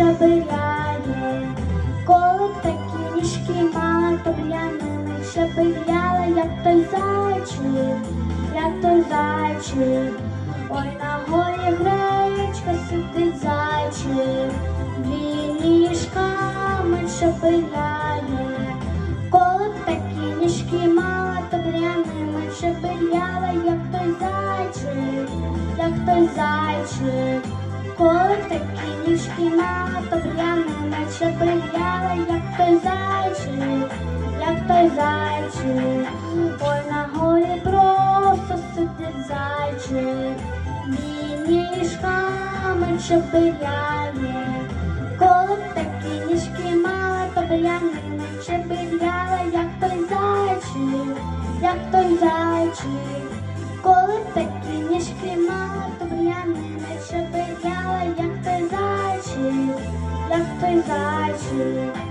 шабиряє, коли б такі ніжки мала, то б я як той зайчик, як той зайчик. Ой, на горі гречка сидить зайчик, він ніжками шабиряє, коли б такі ніжки мала, то б я ними як той зайчик, як той зайчик. Коли такі ніжки мала, то б я ними як той зайчик, як той зайчик. Ой, на горі просто сидить зайчик, він ніжками шабиряє. Коли такі ніжки мала, то б я ними як той зайчик, як той зайчик. Шабиряла, як той